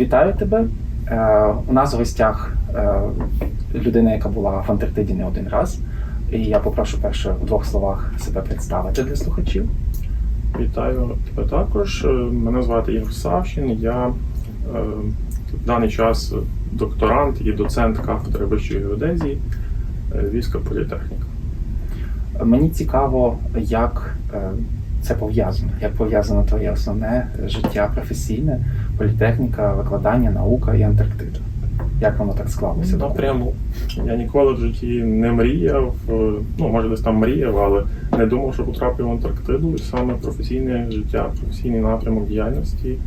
Вітаю тебе. Е, У нас в гостях е, людина, яка була в Антарктиді не один раз. І я попрошу перше в двох словах себе представити для слухачів. Вітаю тебе також. Е, Мене звати Ігор Савчин. Я в даний час докторант і доцент кафедри вищої геодезії е, політехніка. Мені цікаво, як це пов'язано, як пов'язано твоє основне життя професійне, політехніка, викладання, наука і Антарктида. Як воно так склалося? Напряму. Я ніколи в житті не мріяв, е, ну може десь там мріяв, але не думав, що потраплю в Антарктиду. І саме професійне життя, професійний напрямок діяльності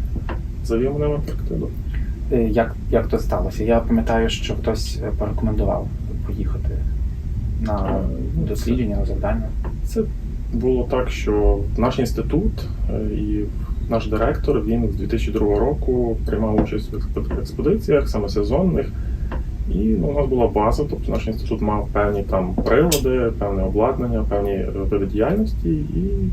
завів мене в Антарктиду. Е, Як, як то сталося? Я пам'ятаю, що хтось е, порекомендував поїхати на дослідження, на завдання. Це було так, що наш інститут е, і наш директор він з 2002 року приймав участь в експед- експедиціях, саме сезонних. І ну, у нас була база, тобто наш інститут мав певні там прилади, певне обладнання, певні е, види діяльності. І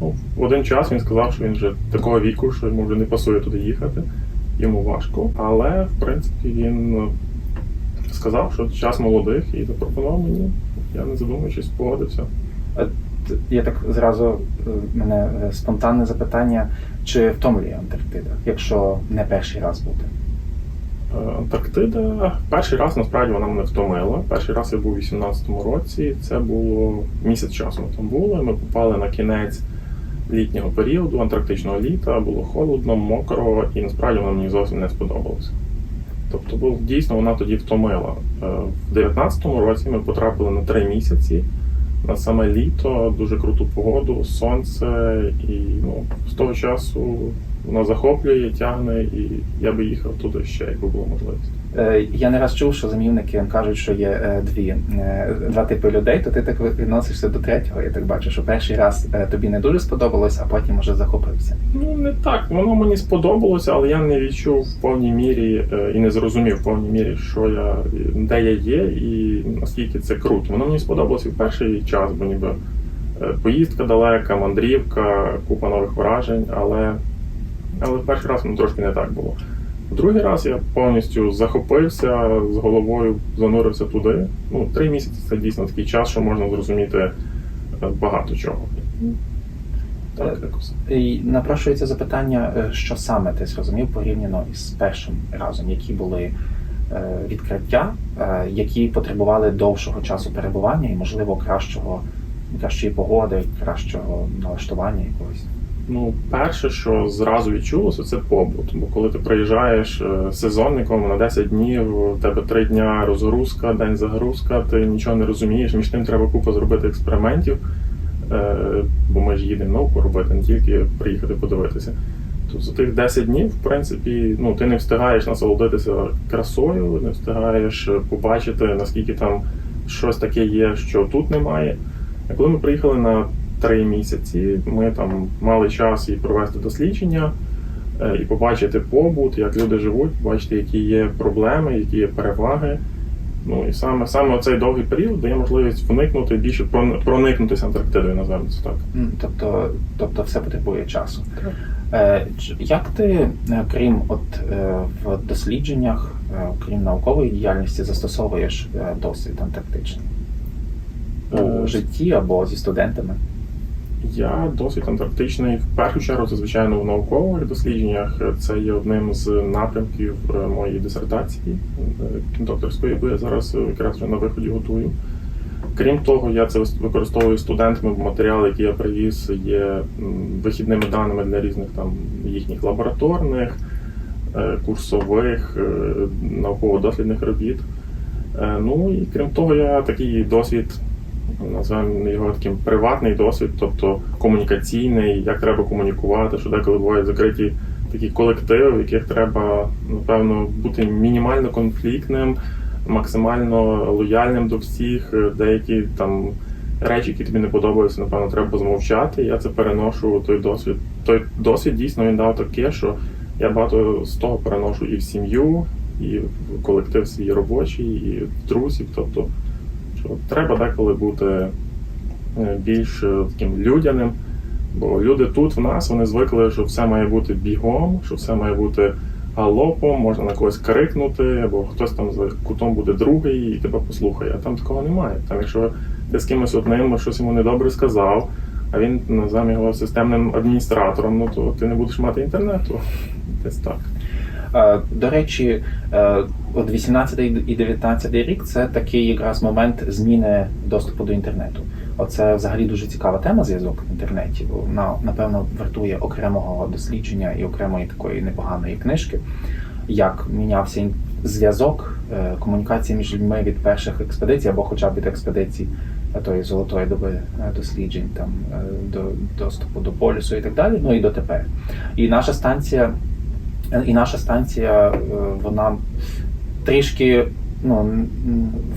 ну, в один час він сказав, що він вже такого віку, що йому вже не пасує туди їхати, йому важко. Але в принципі він е, сказав, що час молодих і запропонував мені. Я не задумуючись, погодився. Я так зразу е, мене е, спонтанне запитання, чи втомлює Антарктида, якщо не перший раз бути? Е, Антарктида перший раз насправді вона мене втомила. Перший раз я був у 18-му році. Це було місяць часу. Ми там були. Ми попали на кінець літнього періоду, антарктичного літа. Було холодно, мокро, і насправді вона мені зовсім не сподобалася. Тобто, дійсно вона тоді втомила. В 19-му році ми потрапили на три місяці. На саме літо, дуже круту погоду, сонце, і ну, з того часу вона захоплює, тягне, і я би їхав туди ще, якби була можливість. Е, Я не раз чув, що замівники кажуть, що є е, дві е, два типи людей, то ти так відносишся до третього. Я так бачу, що перший раз тобі не дуже сподобалось, а потім уже захопився. Ну не так, воно мені сподобалося, але я не відчув в повній мірі і не зрозумів в повній мірі, що я де я є, і наскільки це круто. Воно мені сподобалося в перший час, бо ніби поїздка далека, мандрівка, купа нових вражень, але, але в перший раз воно трошки не так було. Другий раз я повністю захопився з головою, занурився туди. Ну, три місяці це дійсно такий час, що можна зрозуміти е, багато чого. Так, якось. І напрошується запитання, е, що саме ти зрозумів порівняно із першим разом, які були е, відкриття, е, які потребували довшого часу перебування і, можливо, кращого, кращої погоди, кращого налаштування якогось. Ну, перше, що зразу відчулося, це побут. Бо коли ти приїжджаєш е, сезонником на 10 днів, у тебе 3 дня розгрузка, день загрузка, ти нічого не розумієш. Між тим треба купу зробити експериментів, е, бо ми ж їдемо науку робити, не тільки приїхати подивитися. То за тих 10 днів, в принципі, ну, ти не встигаєш насолодитися красою, не встигаєш побачити, наскільки там щось таке є, що тут немає. А коли ми приїхали на три місяці. Ми там мали час і провести дослідження, е, і побачити побут, як люди живуть, побачити, які є проблеми, які є переваги. Ну і саме саме цей довгий період дає можливість вникнути більше прон- проникнутися Антарктидою, називаємо це так. Тобто, тобто все потребує часу. Е, Як ти, е, крім от е, в дослідженнях, крім наукової діяльності, застосовуєш досвід антарктичний у житті або зі студентами? Я досвід антарктичний в першу чергу, це звичайно в наукових дослідженнях. Це є одним з напрямків е, моєї дисертації е, докторської, яку я зараз е, якраз вже на виході готую. Крім того, я це використовую студентами, бо матеріали, які я привіз, є вихідними даними для різних там їхніх лабораторних, е, курсових, е, науково-дослідних робіт. Е, Ну і крім того, я такий досвід називаємо його таким приватний досвід, тобто комунікаційний, як треба комунікувати, що деколи бувають закриті такі колективи, в яких треба, напевно, бути мінімально конфліктним, максимально лояльним до всіх. Деякі там речі, які тобі не подобаються, напевно, треба змовчати. Я це переношу той досвід. Той досвід дійсно він дав таке, що я багато з того переношу і в сім'ю, і в колектив свій робочий, і в друзів. Тобто що треба деколи бути е, більш е, таким людяним. Бо люди тут в нас вони звикли, що все має бути бігом, що все має бути галопом, можна на когось крикнути, або хтось там за кутом буде другий і тебе послухає. А там такого немає. Там, якщо ти з кимось одним щось йому недобре сказав, а він назвав його системним адміністратором, ну то ти не будеш мати інтернету. Десь так. Е, До речі, е, от 18 і 19 рік це такий якраз момент зміни доступу до інтернету. Оце взагалі дуже цікава тема зв'язок в інтернеті. Вона напевно вартує окремого дослідження і окремої такої непоганої книжки, як мінявся зв'язок е, комунікації між людьми від перших експедицій або хоча б від експедицій тої золотої доби досліджень, там до доступу до полюсу і так далі. Ну і до тепер. І наша станція і наша станція, е, вона трішки ну,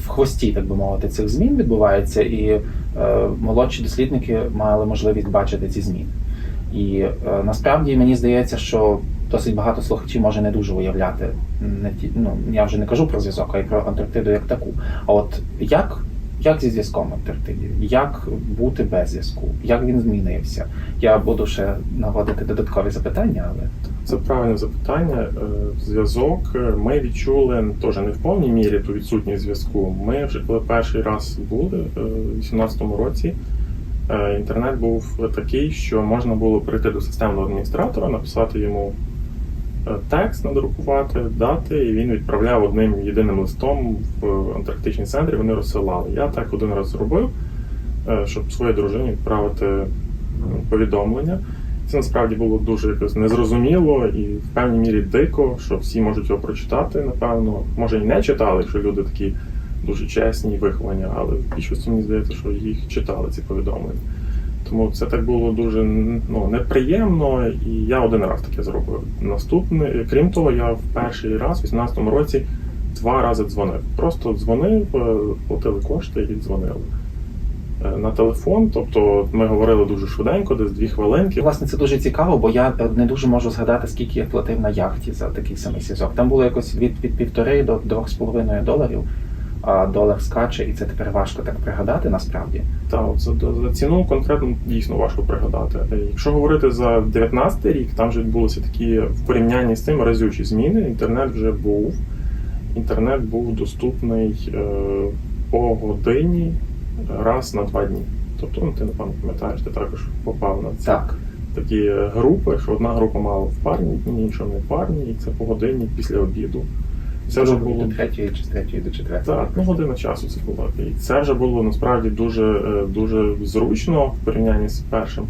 в хвості, так би мовити, цих змін відбувається, і е, молодші дослідники мали можливість бачити ці зміни. І е, насправді мені здається, що досить багато слухачів може не дуже уявляти. Ну, я вже не кажу про зв'язок, а й про Антарктиду як таку. А от як, як зі зв'язком в? Як бути без зв'язку? Як він змінився? Я буду ще наводити додаткові запитання, але Це правильне запитання. Е, Зв'язок е, ми відчули теж не в повній мірі ту відсутність зв'язку. Ми вже коли перший раз були е, у 2018 році. е, Інтернет був такий, що можна було прийти до системного адміністратора, написати йому е, текст, надрукувати, дати, і він відправляв одним єдиним листом в антарктичний центр, і вони розсилали. Я так один раз зробив, е, щоб своїй дружині відправити е, повідомлення. Це насправді було дуже якось незрозуміло і в певній мірі дико, що всі можуть його прочитати, напевно. Може і не читали, якщо люди такі дуже чесні і виховані, але більшості мені здається, що їх читали ці повідомлення. Тому це так було дуже ну, неприємно, і я один раз таке зробив. Наступний, крім того, я в перший раз, у 18-му році, два рази дзвонив. Просто дзвонив, е, платили кошти і дзвонили. Е, На телефон, тобто ми говорили дуже швиденько, десь дві хвилинки. Власне, це дуже цікаво, бо я е, не дуже можу згадати, скільки я платив на яхті за такий самий зв'язок. Там було якось від, від півтори до двох з половиною доларів, а долар скаче, і це тепер важко так пригадати насправді. Та от за, за ціну конкретно дійсно важко пригадати. Е, Якщо говорити за 19 рік, там вже відбулися такі в порівнянні з тим разючі зміни. Інтернет вже був. Інтернет був доступний е, по годині раз на два дні. Тобто, ну, ти напевно пам'ятаєш, ти також попав на ці Так. такі е, групи, що одна група мала в парні інша не в парні, і це по годині після обіду. Це вже було до третьої чи з третьої до четвертої. так, ну година часу це було. І це вже було насправді дуже, е, дуже зручно в порівнянні з першим.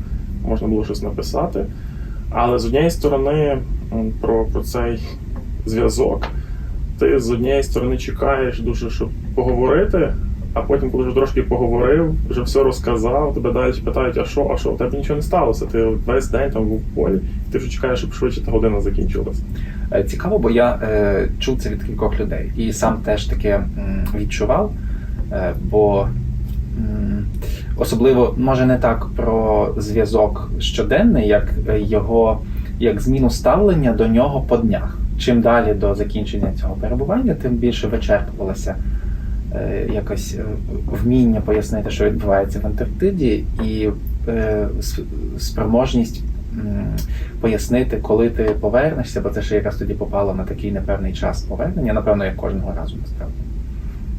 Можна було щось написати. Але з однієї сторони, про, про цей зв'язок, ти з однієї сторони чекаєш дуже, щоб поговорити, а потім, коли вже трошки поговорив, вже все розказав, тебе далі питають, а що, а що, у тебе нічого не сталося. Ти весь день там був в полі, ти вже чекаєш, щоб швидше та година закінчилася. Е, Цікаво, бо я е, чув це від кількох людей і сам теж таке відчував, е, бо особливо може не так про зв'язок щоденний, як е, його як зміну ставлення до нього по днях. Чим далі до закінчення цього перебування, тим більше вичерпувалося якось е, вміння пояснити, що відбувається в Антарктиді, і е, спроможність пояснити, коли ти повернешся, бо це ще якраз тоді попало на такий непевний час повернення, напевно, як кожного разу насправді.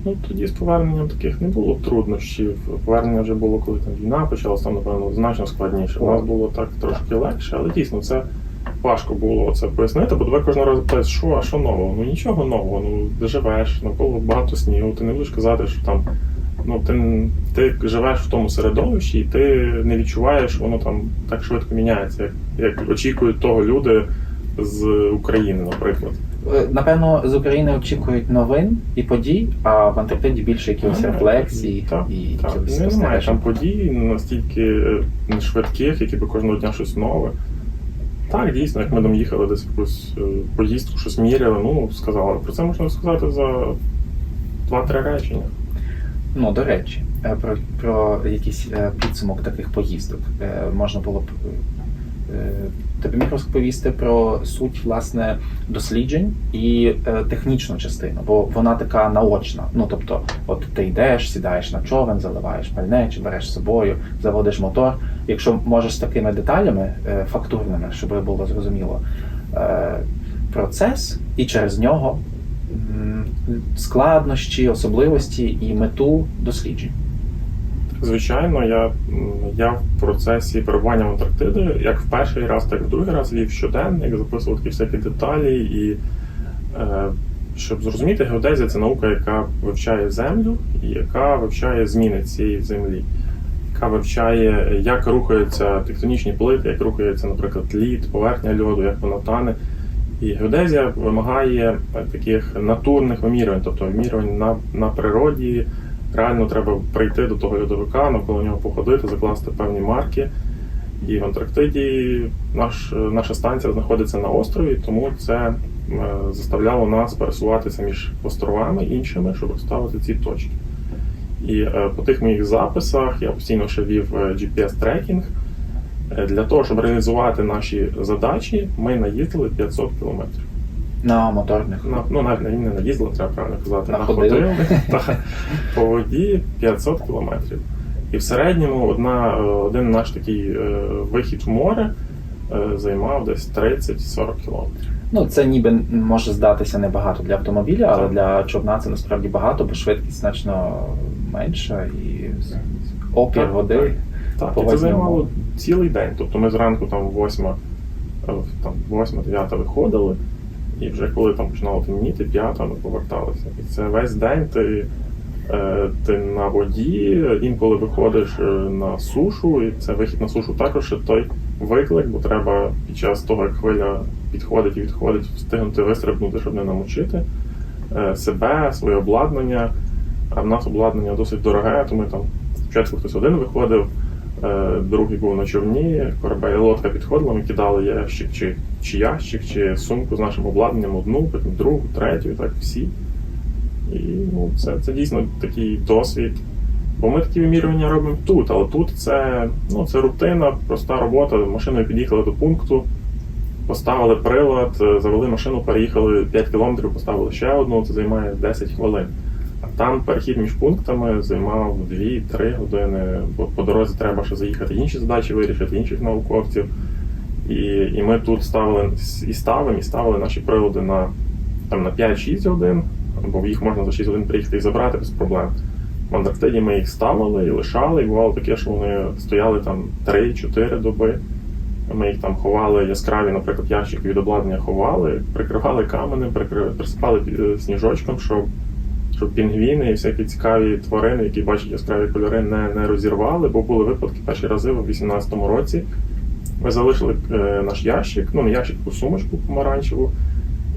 Ну тоді з поверненням таких не було труднощів. Повернення вже було, коли там війна почалась, там, напевно, значно складніше. У нас було так трошки легше, але дійсно це важко було це пояснити, бо тебе кожного разу питають, що, а що нового? Ну нічого нового, ну ти живеш, навколо багато снігу, ти не будеш казати, що там. Ну, ти, ти живеш в тому середовищі, і ти не відчуваєш, що воно там так швидко міняється, як, як очікують того люди з України, наприклад. Е, Напевно, з України очікують новин і подій, а в Антарктиді більше якихось рефлексій так, і Так, якихось не, немає там подій настільки е, швидких, які би кожного дня щось нове. Так, дійсно, як ми там їхали десь якусь е, поїздку, щось міряли, ну сказали. Про це можна розказати за два-три речення. Ну, до речі, е, про, про якийсь е, підсумок таких поїздок можна було б. Е, Тобі міг розповісти про суть власне досліджень і е, технічну частину, бо вона така наочна. Ну тобто, от ти йдеш, сідаєш на човен, заливаєш пальне, чи береш з собою, заводиш мотор. Якщо можеш з такими деталями е, фактурними, щоб було зрозуміло, е, процес і через нього складнощі, особливості і мету досліджень. Звичайно, я, я в процесі перебування в Антарктиди, як в перший раз, так і в другий раз вів щоденник, записував такі всякі деталі. І е, щоб зрозуміти, геодезія це наука, яка вивчає землю і яка вивчає зміни цієї землі, яка вивчає, як рухаються тектонічні плити, як рухається, наприклад, лід, поверхня льоду, як вона тане. І геодезія вимагає е, таких натурних вимірювань, тобто вимірювань на, на природі. Реально треба прийти до того льодовика, навколо нього походити, закласти певні марки. І в Антарктиді наш, наша станція знаходиться на острові, тому це е, заставляло нас пересуватися між островами іншими, щоб розставити ці точки. І е, по тих моїх записах я постійно ще вів е, GPS-трекінг. Е, Для того, щоб реалізувати наші задачі, ми наїздили 500 кілометрів. На моторних На, ну, навіть не не наїздили, треба правильно казати, Находили. находили та, по воді 500 кілометрів. І в середньому одна, е, один наш такий е, вихід в море е, займав десь 30-40 кілометрів. Ну, це ніби може здатися небагато для автомобіля, але Так. для човна це насправді багато, бо швидкість значно менша і опір Так, води. Так, По і це займало цілий день. Тобто ми зранку там 8, там 8-9 виходили, і вже коли там починало темніти, 5 ми поверталися. І це весь день ти, е, ти на воді, інколи виходиш е, на сушу, і це вихід на сушу також той виклик, бо треба під час того, як хвиля підходить і відходить, встигнути вистрибнути, щоб не намочити е, себе, своє обладнання. А в нас обладнання досить дороге, то ми там спочатку хтось один виходив, другий був на човні, корабель лодка підходила, ми кидали ящик чи, чи ящик, чи сумку з нашим обладнанням одну, потім другу, третю, так всі. І ну, це, це дійсно такий досвід. Бо ми такі вимірювання робимо тут, але тут це, ну, це рутина, проста робота. Машиною під'їхали до пункту, поставили прилад, е, завели машину, переїхали 5 кілометрів, поставили ще одну, це займає 10 хвилин. А там перехід між пунктами займав 2-3 години, бо по дорозі треба ще заїхати інші задачі вирішити, інших науковців. І, і ми тут ставили і ставимо, і ставили наші прилади на, там, на 5-6 годин, бо їх можна за 6 годин приїхати і забрати без проблем. В Антарктиді ми їх ставили і лишали, і бувало таке, що вони стояли там 3-4 доби. Ми їх там ховали яскраві, наприклад, ящики від обладнання ховали, прикривали каменем, прикривали, присипали е, сніжочком, щоб щоб пінгвіни і всякі цікаві тварини, які бачать яскраві кольори, не, не розірвали, бо були випадки перші рази в 18-му році. Ми залишили е, наш ящик, ну не ящик, таку сумочку помаранчеву.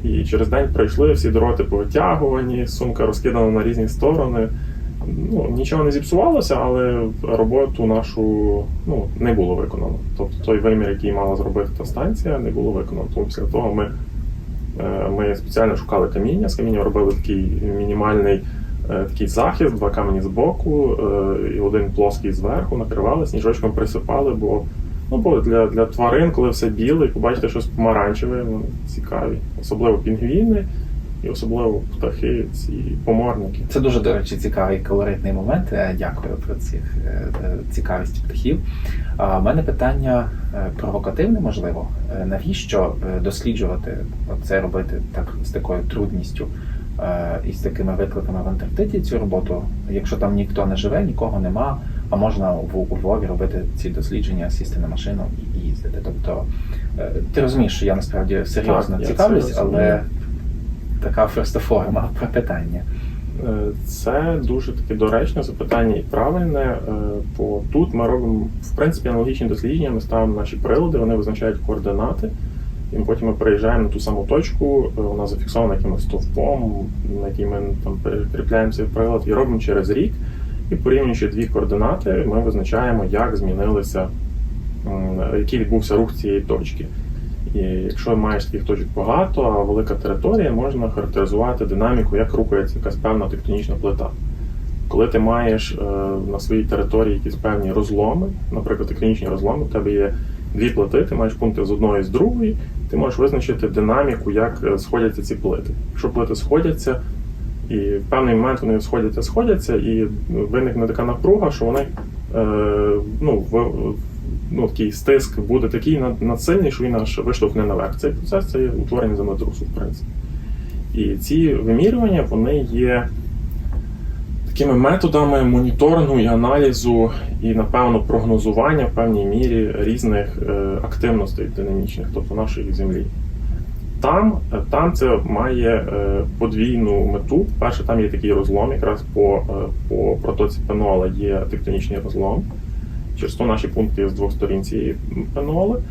І через день прийшли, всі дороти повитягувані, сумка розкидана на різні сторони. Ну, нічого не зіпсувалося, але роботу нашу ну, не було виконано. Тобто той вимір, який мала зробити та станція, не було виконано. Тому після того ми Ми спеціально шукали каміння. З каміння робили такий мінімальний е, такий захист, два камені з боку е, і один плоский зверху, накривали, сніжочком присипали, бо, ну, бо для, для тварин, коли все біле, і побачите щось помаранчеве, ну, цікаві. Особливо пінгвіни і особливо птахи, ці поморники. Це дуже, до речі, цікавий колоритний момент. Е, Дякую про цих е, е, цікавість птахів. А в мене питання провокативне, можливо. Навіщо досліджувати це робити так з такою трудністю і з такими викликами в Антарктиді цю роботу, якщо там ніхто не живе, нікого нема, а можна в у Львові робити ці дослідження, сісти на машину і їздити. Тобто ти розумієш, що я насправді серйозно Так, цікавлюсь, але така просто форма питання. Е, Це дуже таке доречне запитання і правильне. е, Бо тут ми робимо в принципі аналогічні дослідження. Ми ставимо наші прилади, вони визначають координати, і потім ми приїжджаємо на ту саму точку. е, Вона зафіксована якимось стовпом, на який ми там прикріпляємо цей прилад, і робимо через рік. І порівнюючи дві координати, ми визначаємо, як змінилися, який відбувся рух цієї точки. І якщо маєш таких точок багато, а велика територія, можна характеризувати динаміку, як рухається якась певна тектонічна плита. Коли ти маєш е, на своїй території якісь певні розломи, наприклад, тектонічні розломи, в тебе є дві плити, ти маєш пункти з одної і з другої, ти можеш визначити динаміку, як е, сходяться ці плити. Якщо плити сходяться, і в певний момент вони сходяться, сходяться, і виникне така напруга, що вони е, ну, ну, такий стиск буде такий надсильний, що він аж виштовхне наверх. Цей процес це є утворення землетрусу, в принципі. І ці вимірювання вони є такими методами моніторингу і аналізу, і, напевно, прогнозування в певній мірі різних е, активностей динамічних, тобто нашої землі. Там, е, там це має е, подвійну мету. Перше, там є такий розлом, якраз по, по протоці пенола є тектонічний розлом. Через то наші пункти з двох сторін цієї пеноли.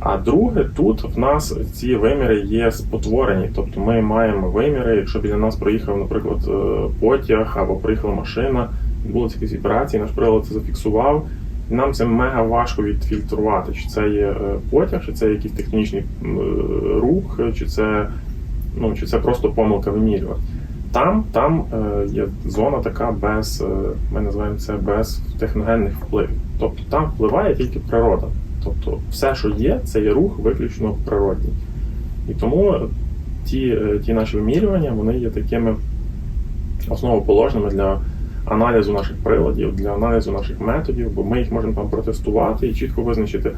А друге, тут в нас ці виміри є спотворені. Тобто ми маємо виміри, якщо біля нас проїхав, наприклад, е, потяг або проїхала машина, відбулися якісь вібрації, наш прилад це зафіксував. І нам це мега важко відфільтрувати, чи це є е, потяг, чи це якийсь технічний е, рух, чи це, ну, чи це просто помилка вимірювання. Там, там є зона така без, ми називаємо це без техногенних впливів. Тобто там впливає тільки природа. Тобто все, що є, це є рух виключно природній. І тому ті, е, ті наші вимірювання вони є такими основоположними для аналізу наших приладів, для аналізу наших методів, бо ми їх можемо там протестувати і чітко визначити,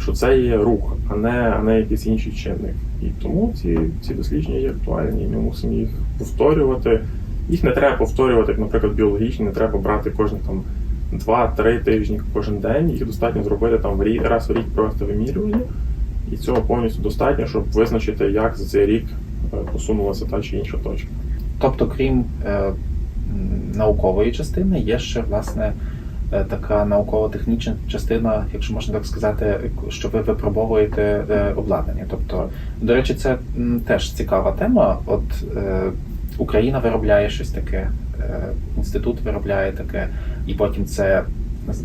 що це є рух, а не, а не якийсь інший чинник. І тому ці, ці дослідження є актуальні, і ми мусимо їх повторювати. Їх не треба повторювати, як, наприклад, біологічні, не треба брати кожних там 2-3 тижні кожен день. Їх достатньо зробити там в рік, раз в рік провести вимірювання, і цього повністю достатньо, щоб визначити, як за цей рік е, посунулася та чи інша точка. Тобто, крім е, наукової частини, є ще власне е, така науково-технічна частина, якщо можна так сказати, що ви випробовуєте е, обладнання. Тобто, до речі, це теж цікава тема. От е, Україна виробляє щось таке, е, інститут виробляє таке, і потім це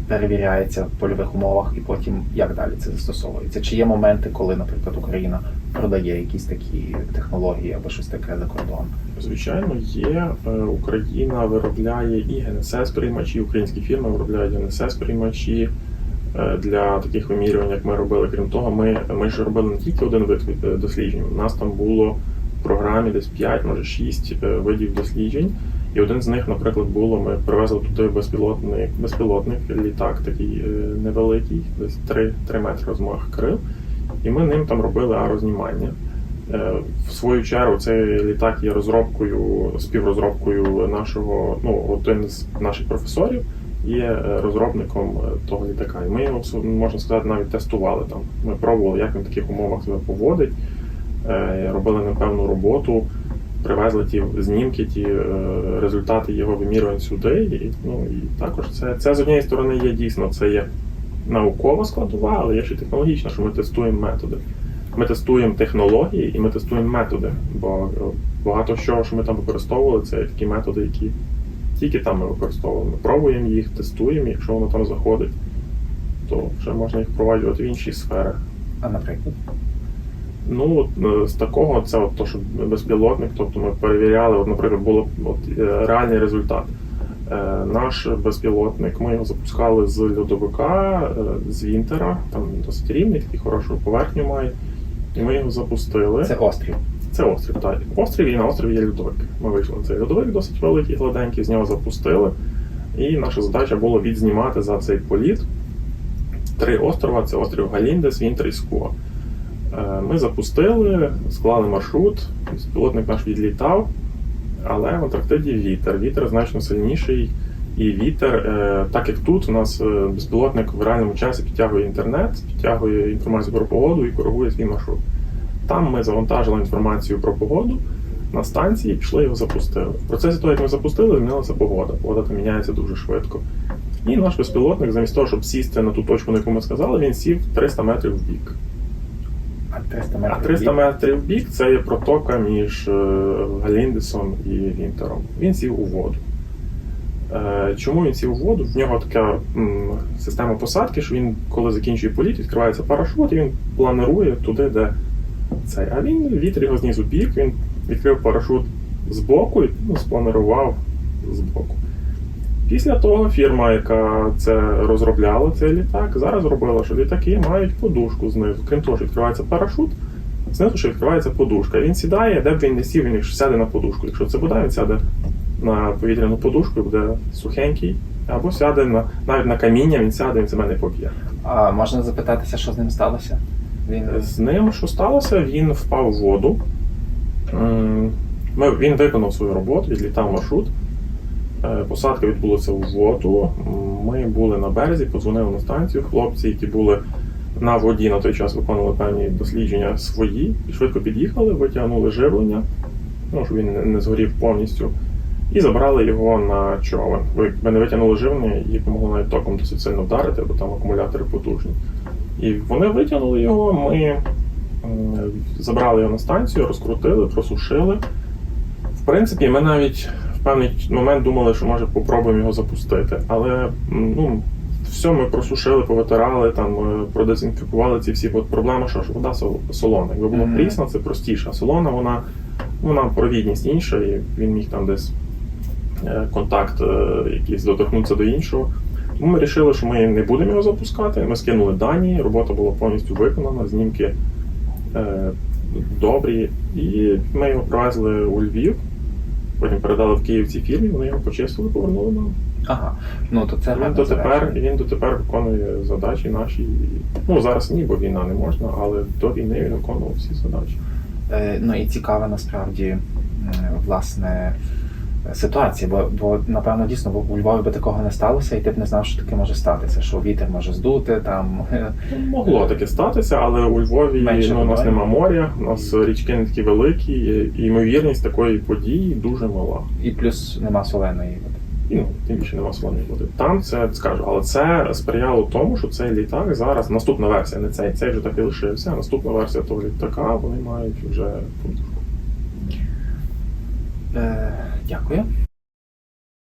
перевіряється в польових умовах, і потім як далі це застосовується. Чи є моменти, коли, наприклад, Україна продає якісь такі технології або щось таке за кордон? Звичайно, є. Е, Україна виробляє і ГНСС приймачі, українські фірми виробляють ГНСС приймачі е, для таких вимірювань, як ми робили. Крім того, ми, ми ж робили не тільки один вид е, досліджень. У нас там було в програмі десь 5, може 6 е, видів досліджень. І один з них, наприклад, було, ми привезли туди безпілотний безпілотник, літак такий е, невеликий, десь 3, 3 метри розмах крил. І ми ним там робили аерознімання. Е, В свою чергу цей літак є розробкою, співрозробкою нашого, ну, один з наших професорів є е, розробником того літака. І ми його, можна сказати, навіть тестували там. Ми пробували, як він в таких умовах себе поводить, робили непевну роботу, привезли ті знімки, ті е, результати його вимірювань сюди. І, ну, і також це, це з однієї сторони є дійсно, це є наукова складова, але є ще технологічна, що ми тестуємо методи. Ми тестуємо технології і ми тестуємо методи, бо е, багато що, що ми там використовували, це такі методи, які тільки там ми використовували. Ми пробуємо їх, тестуємо, якщо воно там заходить, то вже можна їх впроваджувати в інші сфери. А наприклад, Ну, е, з такого, це от то, що безпілотник, тобто ми перевіряли, от, наприклад, було от, е, реальний результат. Е, Наш безпілотник, ми його запускали з льодовика, з Вінтера, там він досить рівний, такий хорошу поверхню має. І ми його запустили. це острів. Це острів, так. Острів і на острові є льодовик. Ми вийшли на цей льодовик досить великий, гладенький, з нього запустили. І наша задача було відзнімати за цей політ три острова: це острів Галіндес, Вінтер і Скуа. Е, Ми запустили, склали маршрут, пілотник наш відлітав, але в Антарктиді вітер. Вітер значно сильніший. І вітер, е, так як тут, у нас е, безпілотник в реальному часі підтягує інтернет, підтягує інформацію про погоду і коригує свій маршрут. Там ми завантажили інформацію про погоду на станції, пішли його запустили. В процесі того, як ми запустили, змінилася погода. Погода там міняється дуже швидко. І наш безпілотник, замість того, щоб сісти на ту точку, на яку ми сказали, він сів 300 метрів в бік. А 300 А метрів. 300 метрів в бік це є протока між е, Галіндесом і Вінтером. Він сів у воду. Е, Чому він сів у воду? В нього така система посадки, що він, коли закінчує політ, відкривається парашут, і він планує туди, де цей. А він вітер його знизу бік, він відкрив парашут з боку і ну, спланував з боку. Після того фірма, яка це розробляла, цей літак, зараз зробила, що літаки мають подушку знизу. Крім того, що відкривається парашут, знизу ще відкривається подушка. Він сідає, де б він не сів, він сяде на подушку. Якщо це вода, він сяде на повітряну подушку, буде сухенький, або сяде на навіть на каміння, він сяде, він себе не поб'є. А можна запитатися, що з ним сталося? Він З ним що сталося? Він впав в воду. Ми, він виконав свою роботу, відлітав маршрут. Е, Посадка відбулася у воду. Ми були на березі, подзвонили на станцію. Хлопці, які були на воді на той час виконували певні дослідження свої, швидко під'їхали, витягнули живлення, ну, щоб він не- згорів повністю, і забрали його на човен. Якби не витягнули живлення, їх могло навіть током досить сильно вдарити, бо там акумулятори потужні. І вони витягнули його. Ми е, забрали його на станцію, розкрутили, просушили. В принципі, ми навіть в певний момент думали, що може попробуємо його запустити. Але ну, все ми просушили, повитирали, там, е, продезінфікували ці всі от проблеми, що ж вода сол- солона. Якби було Мгм. прісна, це простіше. А солона, вона, вона провідність інша, і він міг там десь е, контакт е, якийсь доторкнутися до іншого. Тому ми вирішили, що ми не будемо його запускати. Ми скинули дані, робота була повністю виконана, знімки добрі. І ми його привезли у Львів, потім передали в Київ ці фірмі, вони його почистили, повернули нам. ага. Ну то це Він до дотепер, він дотепер виконує задачі наші. Ну зараз ні, бо війна не можна, але до війни він виконував всі задачі. Е, Ну і цікаве насправді власне ситуація, бо, бо напевно дійсно бо у Львові би такого не сталося, і ти б не знав, що таке може статися, що вітер може здути там. Ну, Могло таке статися, але у Львові Менше ну, у нас нема моря, у нас річки не такі великі, і ймовірність такої події дуже мала. І плюс нема соленої води. І ну, тим більше нема солоної води. Там це скажу, але це сприяло тому, що цей літак зараз, наступна версія, не цей, цей вже так і лишився. а Наступна версія того літака, вони мають вже подушку. Е, дякую.